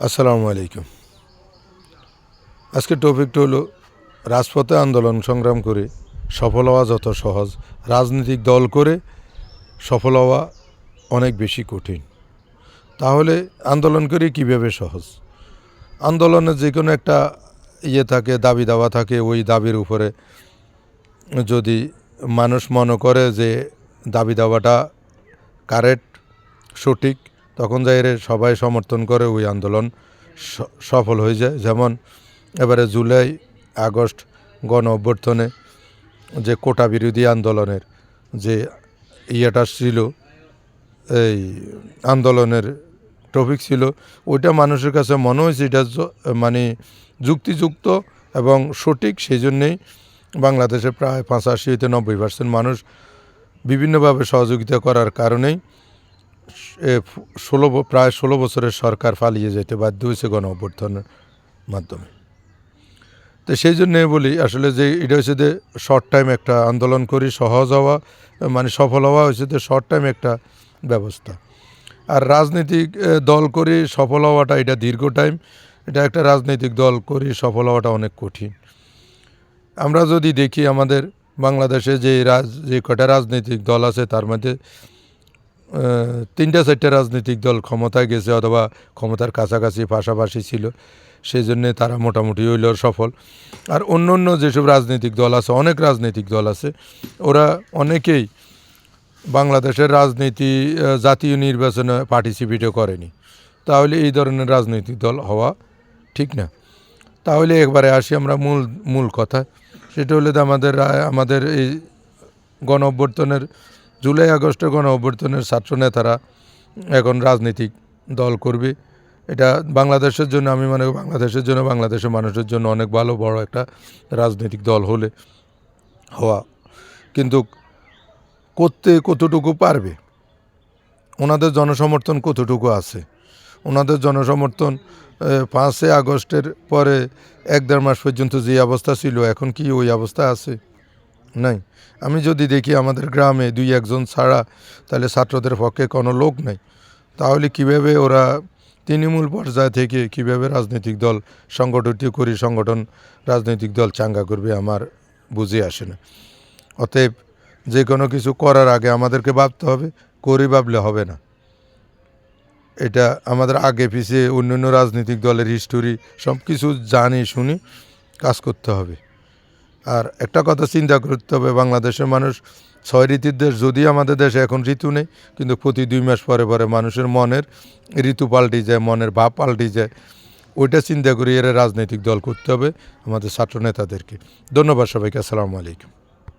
আসসালামু আলাইকুম। আজকে টপিকটা হলো রাজপথে আন্দোলন সংগ্রাম করে সফল হওয়া যত সহজ, রাজনৈতিক দল করে সফল হওয়া অনেক বেশি কঠিন। তাহলে আন্দোলন করে কীভাবে সহজ? আন্দোলনে যে কোনো একটা ইয়ে থাকে, দাবি দাওয়া থাকে, ওই দাবির উপরে যদি মানুষ মনে করে যে দাবি দাওয়াটা কারেক্ট সঠিক তখন যাই রে সবাই সমর্থন করে ওই আন্দোলন সফল হয়ে যায় যেমন এবারে জুলাই, আগস্ট গণ অভ্যর্থনে যে কোটা বিরোধী আন্দোলনের যে ইয়েটা ছিল, এই আন্দোলনের টপিক ছিল, ওইটা মানুষের কাছে মনে হয়েছে এটা মানে যুক্তিযুক্ত এবং সঠিক। সেই জন্যেই বাংলাদেশে প্রায় পঁচাশি হইতে নব্বই পার্সেন্ট মানুষ বিভিন্নভাবে সহযোগিতা করার কারণেই ষোলো প্রায় ষোলো বছরের সরকার পালিয়ে যেতে বাধ্য হয়েছে গণ অভ্যর্থনের মাধ্যমে। তো সেই জন্যে বলি, আসলে যে এটা হচ্ছে যে শর্ট টাইম একটা আন্দোলন করি, সহজ হওয়া মানে সফল হওয়া হচ্ছে যে শর্ট টাইম একটা ব্যবস্থা। আর রাজনৈতিক দল করে, সফল হওয়াটা এটা দীর্ঘ টাইম এটা একটা রাজনৈতিক দল করে, সফল হওয়াটা অনেক কঠিন। আমরা যদি দেখি আমাদের বাংলাদেশে যে রাজ, যে কটা রাজনৈতিক দল আছে, তার মধ্যে তিনটা চারটা রাজনৈতিক দল ক্ষমতায় গেছে অথবা ক্ষমতার কাছাকাছি, পাশাপাশি ছিল। সেই জন্যে তারা মোটামুটি হইল সফল। আর অন্য অন্য যেসব রাজনৈতিক দল আছে, অনেক রাজনৈতিক দল আছে, ওরা অনেকেই বাংলাদেশের রাজনীতি জাতীয় নির্বাচনে পার্টিসিপেটও করেনি। তাহলে এই ধরনের রাজনৈতিক দল হওয়া ঠিক না। তাহলে একবারে আসি আমরা মূল মূল কথা। সেটা হলো আমাদের আমাদের এই গণ অভ্যর্থনের জুলাই আগস্টের গণ অভ্যর্থনের ছাত্র নেতারা এখন রাজনৈতিক দল করবে। এটা বাংলাদেশের জন্য, আমি মনে বাংলাদেশের জন্য, বাংলাদেশের মানুষের জন্য অনেক ভালো, বড় একটা রাজনৈতিক দল হলে হওয়া। কিন্তু করতে কতটুকু পারবে? ওনাদের জনসমর্থন কতটুকু আছে? ওনাদের জনসমর্থন পাঁচই আগস্টের পরে এক দেড় মাস পর্যন্ত যে অবস্থা ছিল, এখন কি ওই অবস্থা আছে? নাই। আমি যদি দেখি আমাদের গ্রামে দুই একজন ছাড়া তাহলে ছাত্রদের পক্ষে কোনো লোক নাই। তাহলে কীভাবে ওরা তৃণমূল পর্যায় থেকে কীভাবে রাজনৈতিক দল সংগঠিত করি সংগঠন, রাজনৈতিক দল চাঙ্গা করবে আমার বুঝে আসে না। অতএব যে কোনো কিছু করার আগে আমাদেরকে ভাবতে হবে, করে ভাবলে হবে না। এটা আমাদের আগে পিছিয়ে অন্য অন্য রাজনৈতিক দলের হিস্টোরি সব কিছু জানি, শুনি, কাজ করতে হবে। আর একটা কথা চিন্তা করতে হবে, বাংলাদেশের মানুষ ছয় ঋতুর দেশ যদি আমাদের দেশে এখন ঋতু নেই, কিন্তু প্রতি দুই মাস পরে পরে মানুষের মনের ঋতু পাল্টে যায়, মনের ভাব পাল্টে যায়। ওইটা চিন্তা করে এরা রাজনৈতিক দল করতে হবে, আমাদের ছাত্র নেতাদেরকে। ধন্যবাদ সবাইকে, আসসালামু আলাইকুম।